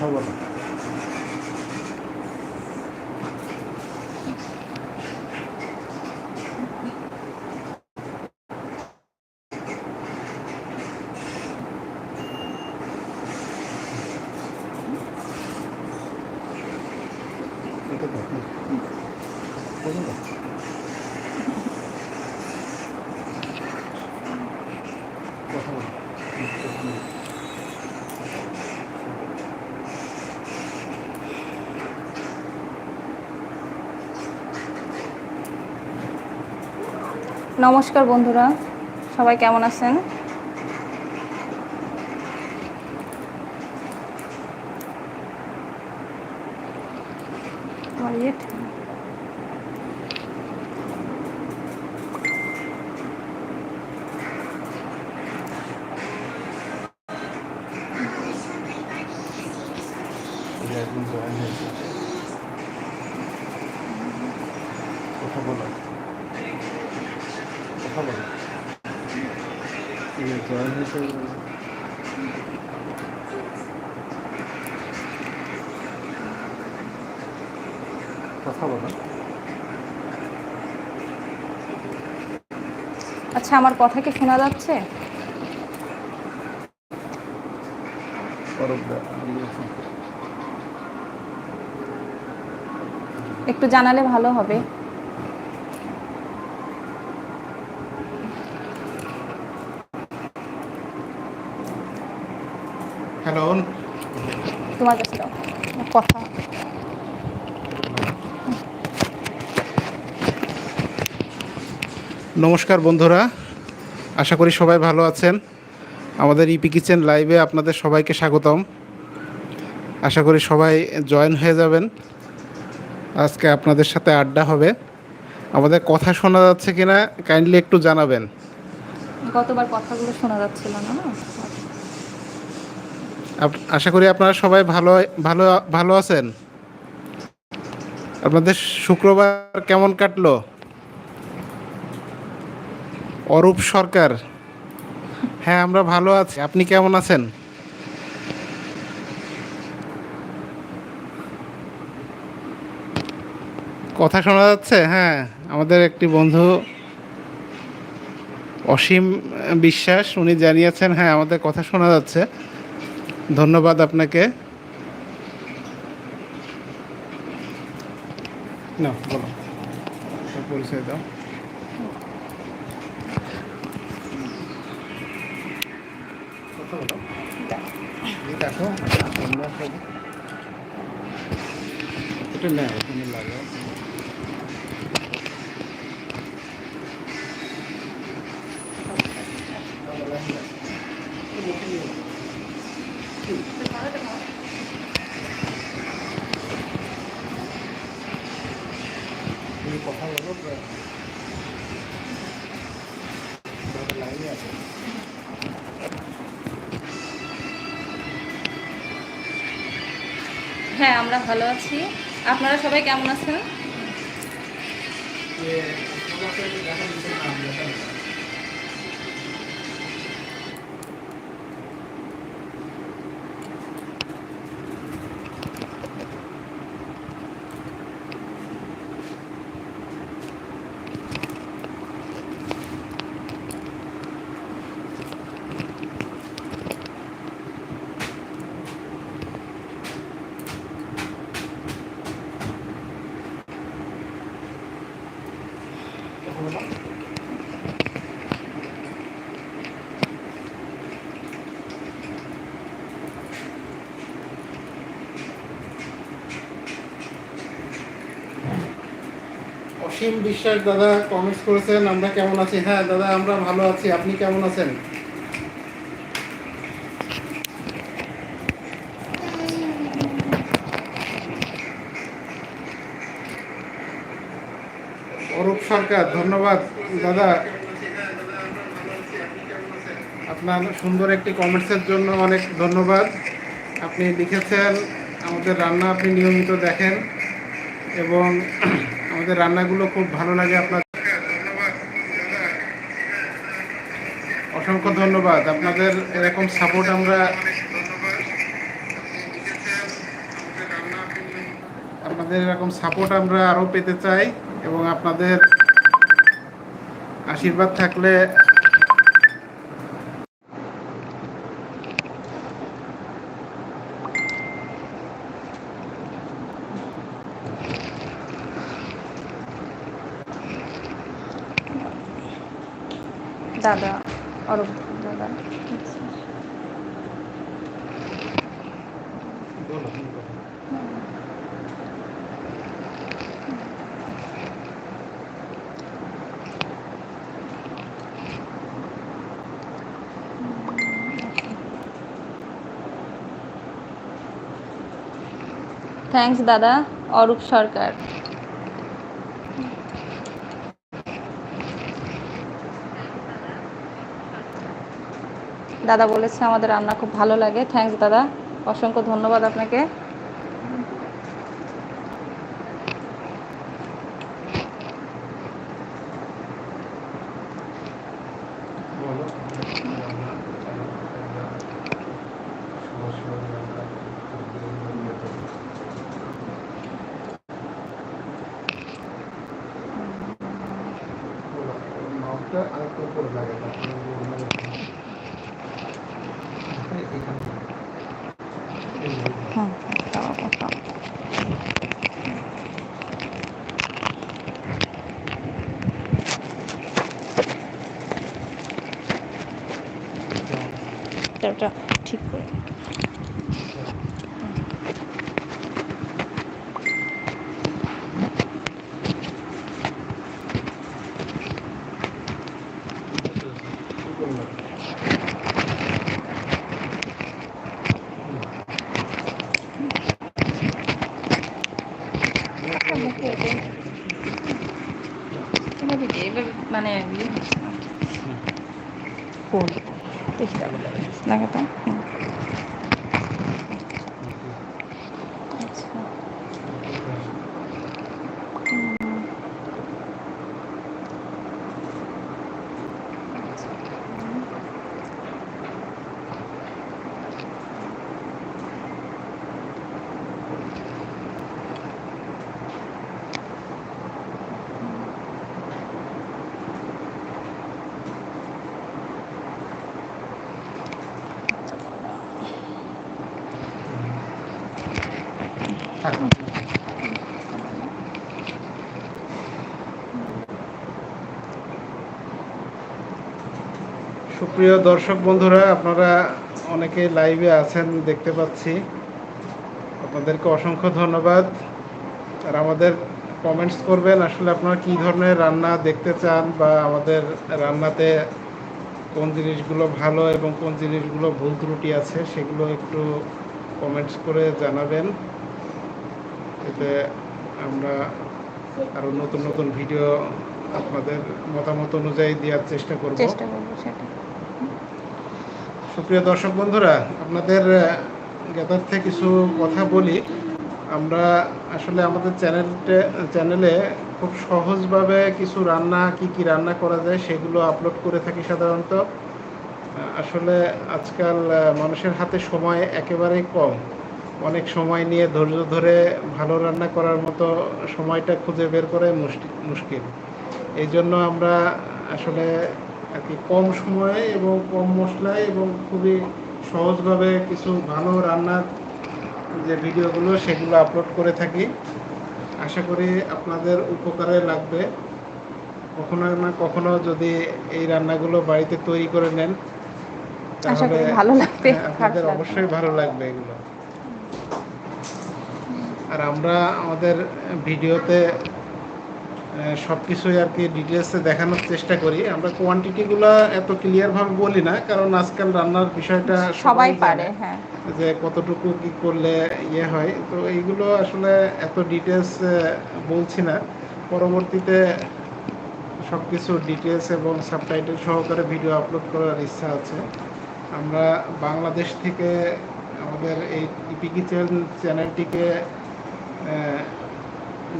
কথা বলো এটা দেখো। বলুন তো। কথা বলো। নমস্কার বন্ধুরা সবাই কেমন আছেন আমার ইয়ে ঠিক নেই। এই একজন join হয়েছে। কথা বলো কথা বলো এই যে join হয়েছে, কথা বলো আচ্ছা আমার কথা কি শোনা যাচ্ছে। একটু জানালে ভালো হবে। হ্যালো। তোমার কাছে দাও। কথা। নমস্কার বন্ধুরা। আশা করি সবাই ভালো আছেন। আমাদের ইপি কিচেন লাইভে আপনাদের সবাইকে স্বাগতম। আশা করি সবাই জয়েন হয়ে যাবেন। আজকে আপনাদের সাথে আড্ডা হবে। আমাদের কথা শোনা যাচ্ছে কিনা কাইন্ডলি একটু জানাবেন। গতবার কথাগুলো শোনা যাচ্ছিল না না? আশা করি আপনারা সবাই ভালো ভালো ভালো আছেন। আপনাদের শুক্রবার কেমন কাটলো? অরূপ সরকার। হ্যাঁ আমরা ভালো আছি। আপনি কেমন আছেন? কথা শোনা যাচ্ছে? হ্যাঁ আমাদের একটি বন্ধু অসীম বিশ্বাস, উনি জানিয়েছেন হ্যাঁ আমাদের কথা শোনা যাচ্ছে। ধন্যবাদ আপনাকে। না বলো। পরিচয় দাও কথা বলো এই দেখো আমরা সব এটা না ওখানে লাগাও হ্যাঁ আমরা ভালো আছি। আপনারা সবাই কেমন আছেন? অসীম বিশ্বাস দাদা কমেন্টস করেছেন, আমরা কেমন আছি? হ্যাঁ দাদা, আমরা ভালো আছি। আপনি কেমন আছেন? অরূপ সরকার, ধন্যবাদ। দাদা, আপনার সুন্দর একটি কমেন্টসের জন্য অনেক ধন্যবাদ। আপনি লিখেছেন, আমাদের রান্না আপনি নিয়মিত দেখেন এবং আমাদের রান্নাগুলো খুব ভালো লাগে আপনার অসংখ্য ধন্যবাদ। আপনাদের এরকম সাপোর্ট আমরা আপনাদের এরকম সাপোর্ট আমরা আরও পেতে চাই এবং আপনাদের আশীর্বাদ থাকলে থ্যাঙ্কস দাদা, অরূপ সরকার। দাদা বলেছে আমাদের রান্না খুব ভালো লাগে। থ্যাঙ্কস দাদা। অসংখ্য ধন্যবাদ আপনাকে হুম দাও, দাও। এটা ওটা ঠিক করে দিই। একটা মুখে এঁটে। এভাবে দিয়ে, এভাবে মানে ইয়ে হচ্ছে না। কোল। দেখি তাহলে। লাগাতাম হুম। আচ্ছা হুম। আচ্ছা। হুম। সুপ্রিয় দর্শক বন্ধুরা, আপনারা অনেকে লাইভে আছেন, দেখতে পাচ্ছি। আপনাদেরকে অসংখ্য ধন্যবাদ। আর আমাদের কমেন্টস করবেন, আসলে আপনারা কী ধরনের রান্না দেখতে চান বা আমাদের রান্নাতে কোন জিনিসগুলো ভালো এবং কোন জিনিসগুলো ভুল ত্রুটি আছে, সেগুলো একটু কমেন্টস করে জানাবেন। এতে আমরা আরও নতুন নতুন ভিডিও আপনাদের মতামত অনুযায়ী দেওয়ার চেষ্টা করব। সুপ্রিয় দর্শক বন্ধুরা আপনাদের জ্ঞাতার্থে কিছু কথা বলি। আমরা আসলে আমাদের চ্যানেলটা চ্যানেলে খুব সহজভাবে কিছু রান্না কি কি রান্না করা যায় সেগুলো আপলোড করে থাকি সাধারণত। আসলে আজকাল মানুষের হাতে সময় একেবারেই কম। অনেক সময় নিয়ে ধৈর্য ধরে ভালো রান্না করার মতো সময়টা খুঁজে বের করে মুশকি- মুশকিল। এই জন্য আমরা আসলে আর কি কম সময়ে এবং কম মশলায় এবং খুবই সহজভাবে কিছু ভালো রান্নার যে ভিডিওগুলো সেগুলো আপলোড করে থাকি। আশা করি আপনাদের উপকারে লাগবে। কখনো না কখনো যদি এই রান্নাগুলো বাড়িতে তৈরি করে নেন আশা করি তাহলে ভালো লাগবে। হ্যাঁ, আপনাদের অবশ্যই ভালো লাগবে এগুলো। আর আমরা আমাদের ভিডিওতে সব কিছুই আর কি ডিটেলসে দেখানোর চেষ্টা করি। আমরা কোয়ান্টিটিগুলো এত ক্লিয়ারভাবে বলি না কারণ আজকাল রান্নার বিষয়টা সবাই পারে হ্যাঁ। যে কতটুকু কি করলে ইয়ে হয়। তো এইগুলো আসলে এত ডিটেলস বলছি না। পরবর্তীতে সব কিছু ডিটেলস এবং সাবটাইটেল সহকারে ভিডিও আপলোড করার ইচ্ছা আছে। আমরা বাংলাদেশ থেকে আমাদের এই ইপিকি চ্যানেলটিকে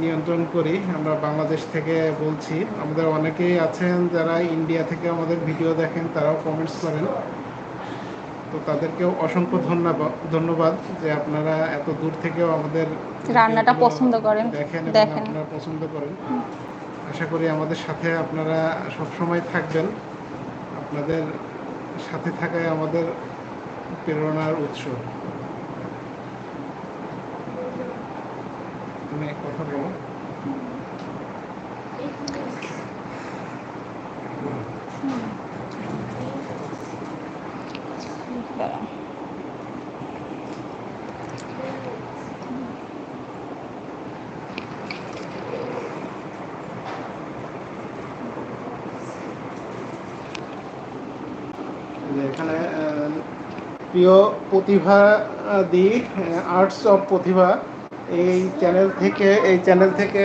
নিয়ন্ত্রণ করি আমরা বাংলাদেশ থেকে বলছি। আমাদের অনেকেই আছেন যারা ইন্ডিয়া থেকে আমাদের ভিডিও দেখেন তারাও কমেন্টস করেন। তো তাদেরকেও অসংখ্য ধন্যবাদ ধন্যবাদ যে আপনারা এত দূর থেকেও আমাদের রান্নাটা পছন্দ করেন, দেখেন দেখেন। আপনারা পছন্দ করেন। আশা করি আমাদের সাথে আপনারা সবসময় থাকবেন। আপনাদের সাথে থাকায় আমাদের প্রেরণার উৎস। তুমি কথা বলো দাঁড়াও। যে এখানে আহ, প্রিয় প্রতিভা আহ, দি আর্টস অফ প্রতিভা এই চ্যানেল থেকে, এই চ্যানেল থেকে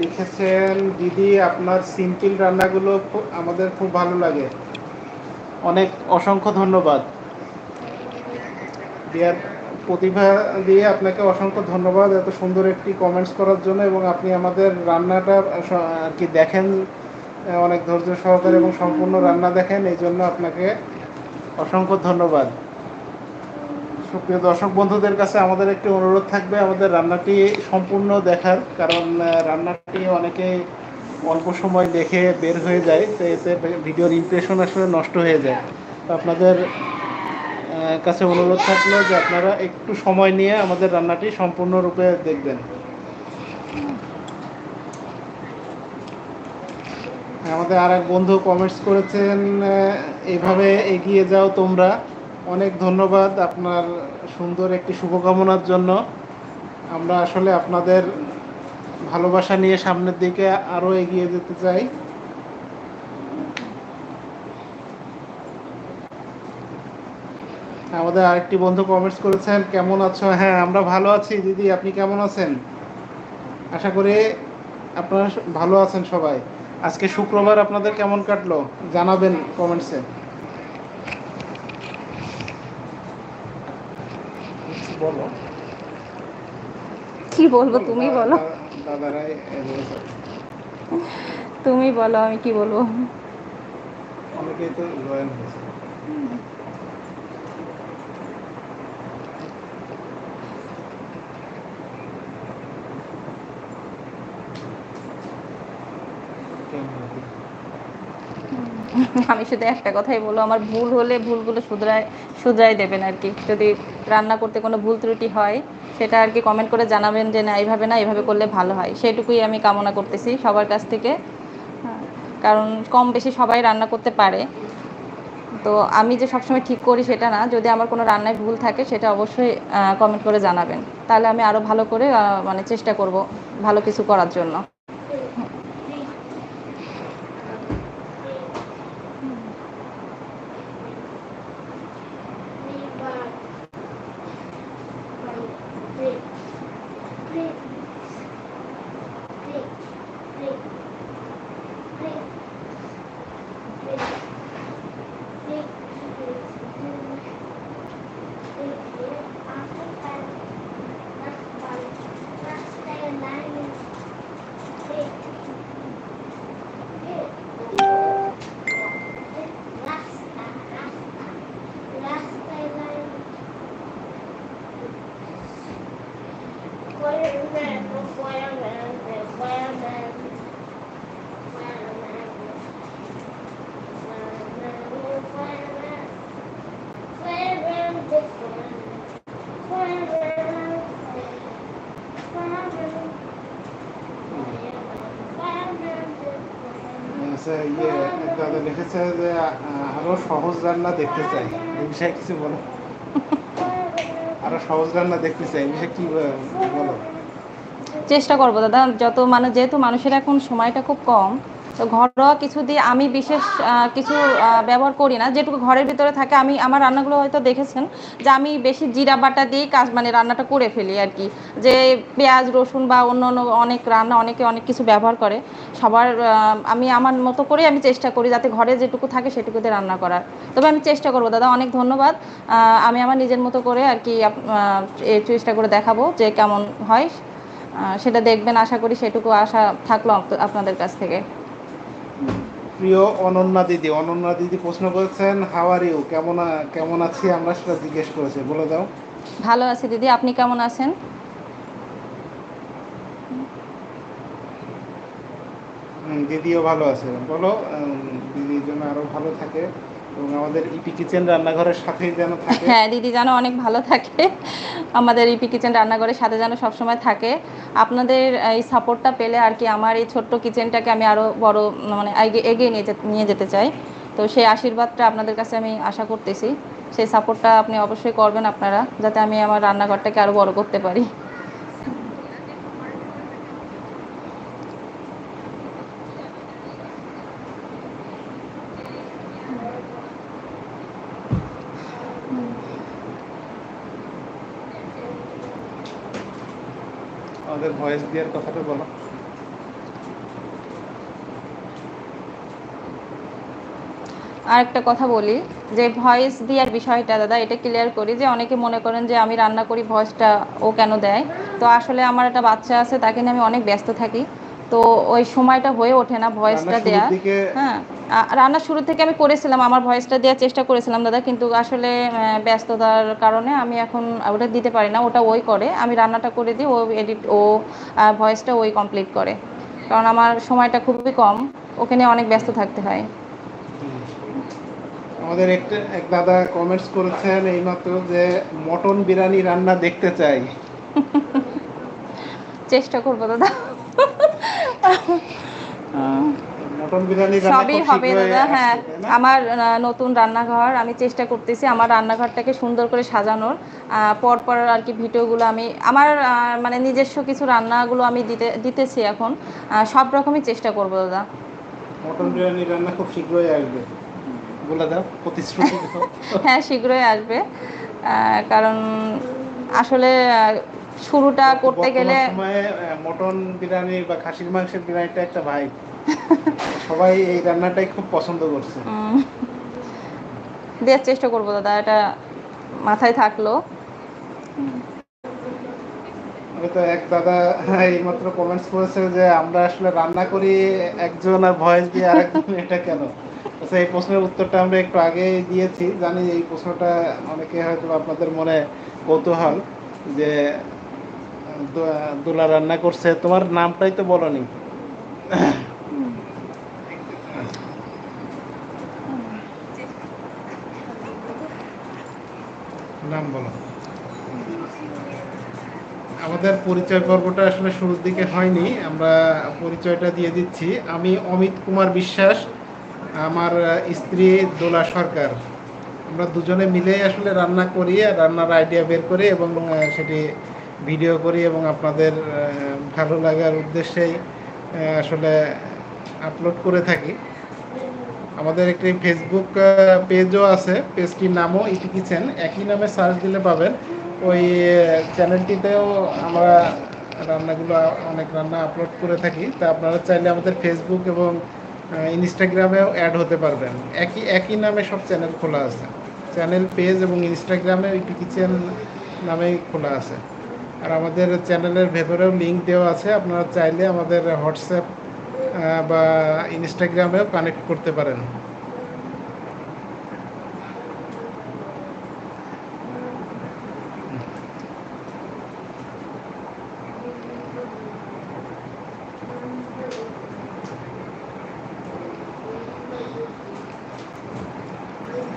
লিখেছেন, দিদি, আপনার সিম্পল রান্নাগুলো আমাদের খুব ভালো লাগে। অনেক অসংখ্য ধন্যবাদ। দিয়ার প্রতিভা দিয়ে আপনাকে অসংখ্য ধন্যবাদ এত সুন্দর একটি কমেন্টস করার জন্য এবং আপনি আমাদের রান্নাটা আর কি দেখেন, অনেক ধৈর্য সহকারে এবং সম্পূর্ণ রান্না দেখেন, এই জন্য আপনাকে অসংখ্য ধন্যবাদ। সুপ্রিয় দর্শক বন্ধুদের কাছে আমাদের একটি অনুরোধ থাকবে আমাদের রান্নাটি সম্পূর্ণ দেখার কারণ রান্নাটি অনেকে অল্প সময় দেখে বের হয়ে যায় তো এতে ভিডিওর ইমপ্রেশন আসলে নষ্ট হয়ে যায়। তো আপনাদের কাছে অনুরোধ থাকল যে আপনারা একটু সময় নিয়ে আমাদের রান্নাটি সম্পূর্ণরূপে দেখবেন। আমাদের আর এক বন্ধু কমেন্টস করেছেন আহ, এইভাবে এগিয়ে যাও তোমরা। অনেক ধন্যবাদ আপনার সুন্দর একটি শুভকামনার জন্য। আমরা আসলে আপনাদের ভালোবাসা নিয়ে সামনের দিকে আরও এগিয়ে যেতে চাই। আমাদের আরেকটি বন্ধু কমেন্টস করেছেন, কেমন আছো? হ্যাঁ আমরা ভালো আছি। দিদি, আপনি কেমন আছেন? আশা করি আপনারা ভালো আছেন সবাই। আজকে শুক্রবার আপনাদের কেমন কাটলো? জানাবেন কমেন্টসে বলো। কি বলব তুমি বলো। দাদারাই তুমি বলো আমি কি বলব? অনেকেই তো জয়েন হয়েছে। আমি শুধু একটা কথাই বলব আমার ভুল হলে ভুলগুলো শুধরায় শুধরাই দেবেন আর কি। যদি রান্না করতে কোনো ভুল ত্রুটি হয় সেটা আর কি কমেন্ট করে জানাবেন যে না এইভাবে না এইভাবে করলে ভালো হয়। সেটুকুই আমি কামনা করতেছি সবার কাছ থেকে। হ্যাঁ, কারণ কম বেশি সবাই রান্না করতে পারে। তো আমি যে সবসময় ঠিক করি সেটা না যদি আমার কোনো রান্নায় ভুল থাকে সেটা অবশ্যই কমেন্ট করে জানাবেন। তাহলে আমি আরও ভালো করে মানে চেষ্টা করব ভালো কিছু করার জন্য। আচ্ছা, ইয়ে দাদা লিখেছে যে আহ, আরও সহজ রান্না দেখতে চাই এই বিষয়ে কিছু বলো সহজ রান্না দেখতে কি চেষ্টা করব দাদা, যত মানে যেহেতু মানুষের এখন সময়টা খুব কম তো ঘরোয়া কিছু দিয়ে আমি বিশেষ কিছু ব্যবহার করি না। যেটুকু ঘরের ভিতরে থাকে, আমি, আমার রান্নাগুলো হয়তো দেখেছেন যে আমি বেশি জিরা বাটা দিয়েই কাজ মানে রান্নাটা করে ফেলি আর কি। যে পেঁয়াজ, রসুন বা অন্য অন্য অনেক রান্না, অনেকে অনেক কিছু ব্যবহার করে। সবার আমি আমার মতো করে আমি চেষ্টা করি যাতে ঘরে যেটুকু থাকে সেটুকুতে রান্না করার। তবে আমি চেষ্টা করব, দাদা, অনেক ধন্যবাদ। আমি আমার নিজের মতো করে আর কি চেষ্টা করে দেখাবো যে কেমন হয়। সেটা দেখবেন, আশা করি সেটুকু আশা থাকল আপনাদের কাছ থেকে। প্রিয় অনন্যা দিদি অনন্যা দিদি প্রশ্ন করেছেন হাও আর ইউ কেমন কেমন আছি আমরা? সেটা জিজ্ঞেস করেছি। বলে দাও। ভালো আছি দিদি আপনি কেমন আছেন? দিদিও ভালো আছে। বলো দিদির জন্য আরও ভালো থাকে। এবং আমাদের ইপি কিচেন রান্নাঘরের সাথেই যেন থাকে। হ্যাঁ দিদি যেন অনেক ভালো থাকে। আমাদের ইপি কিচেন রান্নাঘরের সাথে যেন সবসময় থাকে। আপনাদের এই সাপোর্টটা পেলে আর কি আমার এই ছোট্ট কিচেনটাকে আমি আরও বড় মানে এগিয়ে নিয়ে নিয়ে যেতে চাই। তো সেই আশীর্বাদটা আপনাদের কাছে আমি আশা করতেছি। সেই সাপোর্টটা আপনি অবশ্যই করবেন আপনারা, যাতে আমি আমার রান্নাঘরটাকে আরও বড় করতে পারি আমাদের ভয়েস দেওয়ার কথাটা বলো। আর একটা কথা বলি যে ভয়েস দেওয়ার বিষয়টা দাদা এটা ক্লিয়ার করি যে অনেকে মনে করেন যে আমি রান্না করি ভয়েসটা ও কেন দেয়? তো আসলে আমার একটা বাচ্চা আছে তাকে নিয়ে আমি অনেক ব্যস্ত থাকি। তো ওই সময়টা হয়ে ওঠে না ভয়েসটা দেয়া। হ্যাঁ। রান্নার শুরু থেকে আমি করেছিলাম আমার ভয়েসটা দেওয়ার চেষ্টা করেছিলাম দাদা কিন্তু আসলে ব্যস্ততার কারণে আমি এখন ওটা দিতে পারি না ওটা ওই করে। আমি রান্নাটা করে দিই ও এডিট ও ভয়েসটা ওই কমপ্লিট করে। কারণ আমার সময়টা খুবই কম ওকে নিয়ে অনেক ব্যস্ত থাকতে হয়। আমাদের একটা এক দাদা কমেন্টস করেছেন এইমাত্র যে মটন বিরিয়ানি রান্না দেখতে চাই। চেষ্টা করব দাদা। রান্না সবই হবে দাদা হ্যাঁ। আমার নতুন রান্নাঘর আমি চেষ্টা করতেছি আমার রান্নাঘরটাকে সুন্দর করে সাজানোর। পরপর আর কি ভিডিওগুলো আমি আমার মানে নিজস্ব কিছু রান্নাগুলো আমি দিতে দিতেছি এখন। সব রকমই চেষ্টা করব দাদা। মটন বিরিয়ানি রান্না খুব শীঘ্রই আসবে। বলে দাও প্রতিশ্রুতি হ্যাঁ শীঘ্রই আসবে। কারণ আসলে শুরুটা করতে গেলে মটন বিরিয়ানি বা খাসির মাংসের বিরিয়ানিটা একটা ভাই সবাই এই রান্নাটাই খুব পছন্দ করছে। দেওয়ার চেষ্টা করব দাদা এটা মাথায় থাকল। তো এক দাদা এইমাত্র কমেন্টস করেছে যে আমরা আসলে রান্না করি একজন আর ভয়েস দিয়ে আরেকজন এটা কেন? আচ্ছা এই প্রশ্নের উত্তরটা আমরা একটু আগে দিয়েছি। জানি এই প্রশ্নটা অনেকে হয়তো আপনাদের মনে কৌতূহল যে দোলা রান্না করছে। তোমার নামটাই তো বলনি। নাম বলো। আমাদের পরিচয় পর্বটা আসলে শুরুর দিকে হয়নি, আমরা পরিচয়টা দিয়ে দিচ্ছি। আমি অমিত কুমার বিশ্বাস, আমার স্ত্রী দোলা সরকার। আমরা দুজনে মিলে আসলে রান্না করি, রান্নার আইডিয়া বের করি এবং সেটি ভিডিও করি এবং আপনাদের ভালো লাগার উদ্দেশ্যেই আসলে আপলোড করে থাকি। আমাদের একটি ফেসবুক পেজও আছে। পেজটির নামও ইটি কিচেন একই নামে সার্চ দিলে পাবেন। ওই চ্যানেলটিতেও আমরা রান্নাগুলো, অনেক রান্না আপলোড করে থাকি। তা আপনারা চাইলে আমাদের ফেসবুক এবং ইনস্টাগ্রামেও অ্যাড হতে পারবেন। একই একই নামে সব চ্যানেল খোলা আছে। চ্যানেল পেজ এবং ইনস্টাগ্রামে ইটি কিচেন নামেই খোলা আছে। আর আমাদের চ্যানেলের ভেতরেও লিঙ্ক দেওয়া আছে। আপনারা চাইলে আমাদের হোয়াটসঅ্যাপ বা ইনস্টাগ্রামেও কানেক্ট করতে পারেন।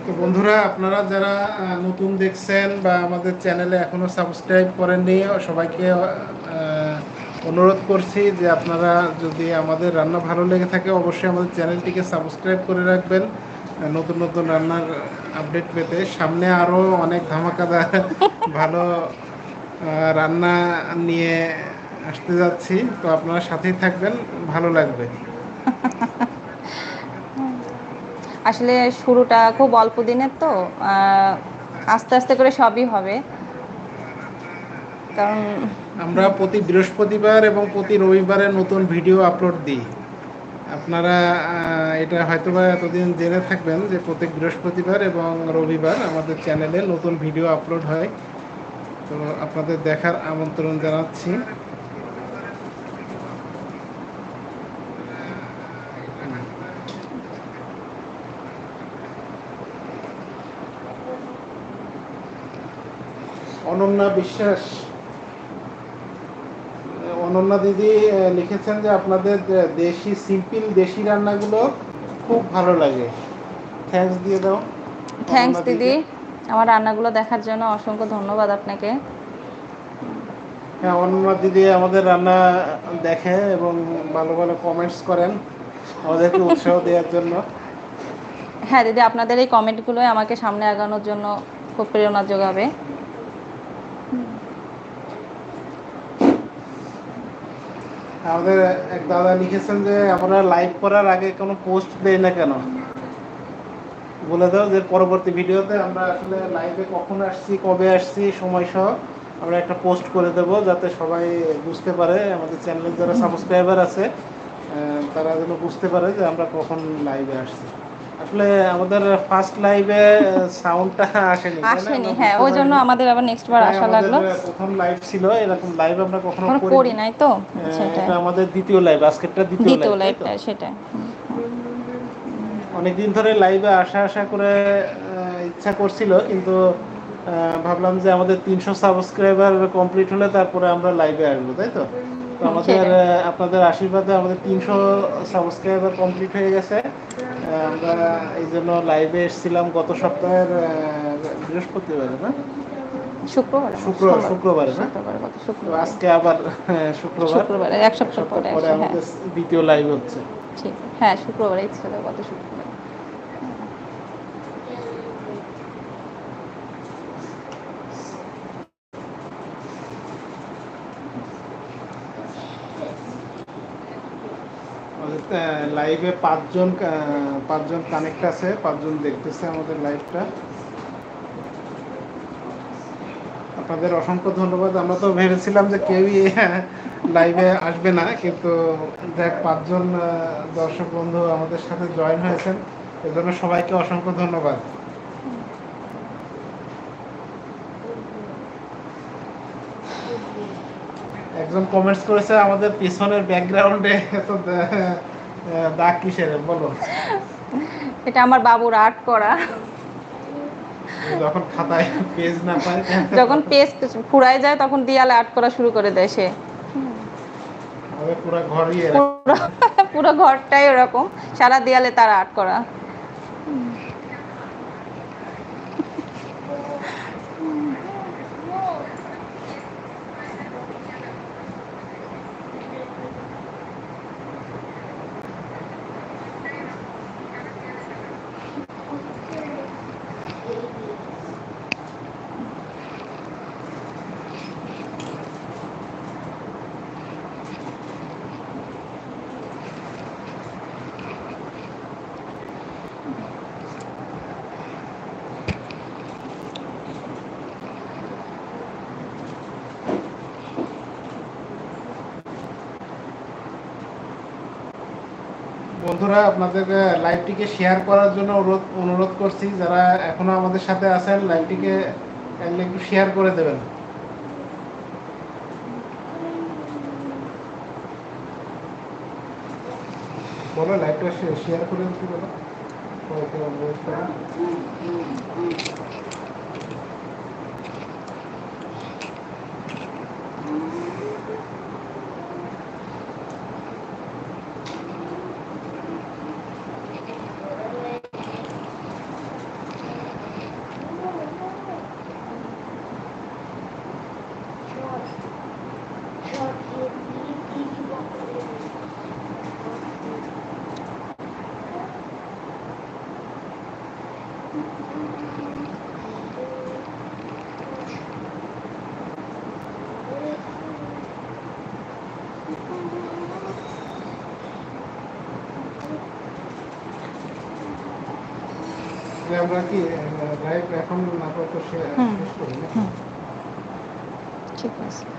তো বন্ধুরা, আপনারা যারা নতুন দেখছেন বা আমাদের চ্যানেলে এখনও সাবস্ক্রাইব করেননি, সবাইকে অনুরোধ করছি যে আপনারা যদি আমাদের রান্না ভালো লেগে থাকে অবশ্যই আমাদের চ্যানেলটিকে সাবস্ক্রাইব করে রাখবেন। নতুন নতুন রান্নার আপডেট পেতে। সামনে আরও অনেক ধামাকাদার ভালো রান্না নিয়ে আসতে যাচ্ছি। তো আপনারা সাথেই থাকবেন। ভালো লাগবে। আসলে শুরুটা খুব অল্প দিনের তো আস্তে আস্তে করে সবই হবে। কারণ আমরা প্রতি বৃহস্পতিবার এবং প্রতি রবিবারে নতুন ভিডিও আপলোড দিই। আপনারা এটা হয়তো বা এতদিন জেনে থাকবেন যে প্রত্যেক বৃহস্পতিবার এবং রবিবার আমাদের চ্যানেলে নতুন ভিডিও আপলোড হয়। তো আপনাদের দেখার আমন্ত্রণ জানাচ্ছি। অনন্যা বিশ্বাস। অনন্যা দিদি লিখেছেন যে আপনাদের দেশি সিম্পল দেশি রান্নাগুলো খুব ভালো লাগে। থ্যাঙ্কস দিয়ে দাও। থ্যাঙ্কস দিদি। আমার রান্নাগুলো দেখার জন্য অসংখ্য ধন্যবাদ আপনাকে। হ্যাঁ অনন্যা দিদি আমাদের রান্না দেখে এবং ভালো ভালো কমেন্টস করেন আমাদেরকে উৎসাহ দেওয়ার জন্য। হ্যাঁ দিদি আপনাদের এই কমেন্টগুলোই আমাকে সামনে আগানোর জন্য খুব প্রেরণা যোগাবে। আমাদের এক দাদা লিখেছেন যে আমরা লাইভ করার আগে কোনো পোস্ট দেই না কেন? বলে দাও যে, পরবর্তী ভিডিওতে আমরা আসলে লাইভে কখন আসছি, কবে আসছি সময় সহ আমরা একটা পোস্ট করে দেব, যাতে সবাই বুঝতে পারে। আমাদের চ্যানেলের যারা সাবস্ক্রাইবার আছে তারা যেন বুঝতে পারে যে আমরা কখন লাইভে আসছি। আসলে আমাদের ফার্স্ট লাইভে সাউন্ডটা আসেনি আসেনি হ্যাঁ ওই জন্য আমাদের আবার নেক্সট বার হ্যাঁ, আসা লাগল। প্রথম লাইভ ছিল এরকম লাইভ আমরা কখনো করি নাই তো? আহ, সেটাই এটা আমাদের দ্বিতীয় লাইভ আজকেরটা দ্বিতীয় সেটাই। অনেকদিন ধরে লাইভে আসা আসা করে ইচ্ছা করছিল কিন্তু ভাবলাম যে আমাদের তিনশো সাবস্ক্রাইবার কমপ্লিট হলে তারপরে আমরা লাইভে আসব তাই তো? তো আমাদের আপনাদের আশীর্বাদে আমাদের তিনশো সাবস্ক্রাইবার কমপ্লিট হয়ে গেছে। আমরা এই জন্য লাইভে এসেছিলাম গত সপ্তাহের বৃহস্পতিবারে না? শুক্রবার। শুক্রবার শুক্রবারে। না? শুক্রবার শুক্রবার। আজকে আবার শুক্রবার। শুক্রবার এক সপ্তাহ পরে হ্যাঁ। আমাদের দ্বিতীয় লাইভ হচ্ছে। ঠিক। হ্যাঁ শুক্রবারই ছিল গত শুক্রবার। লাইভে পাঁচজন পাঁচজন কানেক্ট আছে পাঁচজন দেখতেছে আমাদের লাইভটা আপনাদের অসংখ্য ধন্যবাদ। আমরা তো ভেবেছিলাম যে কেউই লাইভে আসবে না কিন্তু দেখ পাঁচজন দর্শক বন্ধু আমাদের সাথে জয়েন হয়েছেন। এজন্য সবাইকে অসংখ্য ধন্যবাদ। একজন কমেন্টস করেছে আমাদের পিছনের ব্যাকগ্রাউন্ডে আহ, দাগ কিসের? বলো। এটা আমার বাবুর আর্ট করা। যখন খাতায় পেজ না পায় যখন পেজ ফুরায় যায় তখন দিয়ালে আর্ট করা শুরু করে দেয় সে। পুরো এরকম। পুরো ঘরটাই ওরকম। সারা দেয়ালে তার আর্ট করা। বন্ধুরা, আপনাদের লাইভটিকে শেয়ার করার জন্য অনুরোধ অনুরোধ করছি। যারা এখনও আমাদের সাথে আছেন লাইভটিকে একটু শেয়ার করে দেবেন। বলো লাইভটা শেয়ার করে দিতে বলো অনুরোধ করো। যে আমরা কি লাইভ এখন আপাতত শেয়ার হুম। শেষ করি না? হুম। ঠিক আছে।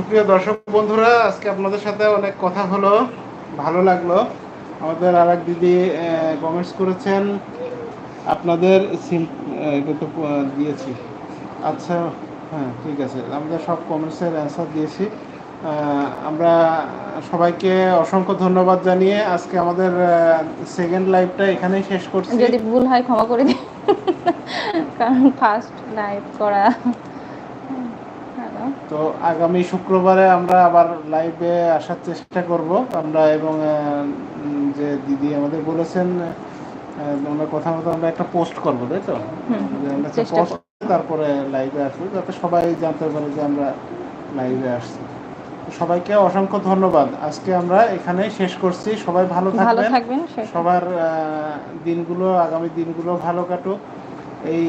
সুপ্রিয় দর্শক বন্ধুরা, আজকে আপনাদের সাথে অনেক কথা হলো, ভালো লাগল। আমাদের আর এক দিদি কমেন্টস করেছেন। আপনাদের সিম এটা তো দিয়েছি। আচ্ছা হ্যাঁ ঠিক আছে। আমরা সব কমেন্টসের অ্যান্সার দিয়েছি। আমরা সবাইকে অসংখ্য ধন্যবাদ জানিয়ে আজকে আমাদের সেকেন্ড লাইভটা এখানেই শেষ করছি। যদি ভুল হয় ক্ষমা করে দিন। কারণ ফার্স্ট লাইভ করা তো আগামী শুক্রবারে আমরা আবার লাইভে আসার চেষ্টা করব। আমরা এবং যে দিদি আমাদের বলেছেন আমরা কথা মতো আমরা একটা পোস্ট করব তাই তো? করে তারপরে লাইভে আসব যাতে সবাই জানতে পারে যে আমরা লাইভে আসছি। সবাইকে অসংখ্য ধন্যবাদ। আজকে আমরা এখানেই শেষ করছি। সবাই ভালো থাকবেন। সবার দিনগুলো আগামী দিনগুলো ভালো কাটুক। এই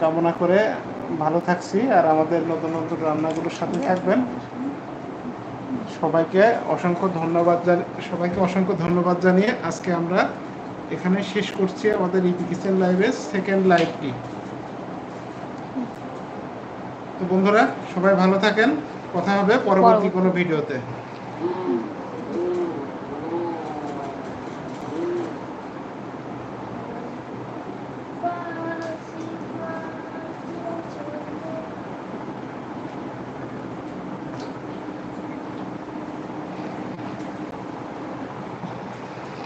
কামনা করে ভালো থাকছি আর আমাদের নতুন নতুন রান্নাগুলোর সাথে থাকবেন। সবাইকে অসংখ্য ধন্যবাদ সবাইকে অসংখ্য ধন্যবাদ জানিয়ে আজকে আমরা এখানে শেষ করছি আমাদের ইপি কিচেন লাইভের সেকেন্ড লাইভটি তো বন্ধুরা সবাই ভালো থাকেন। কথা হবে পরবর্তী। কোনো ভিডিওতে।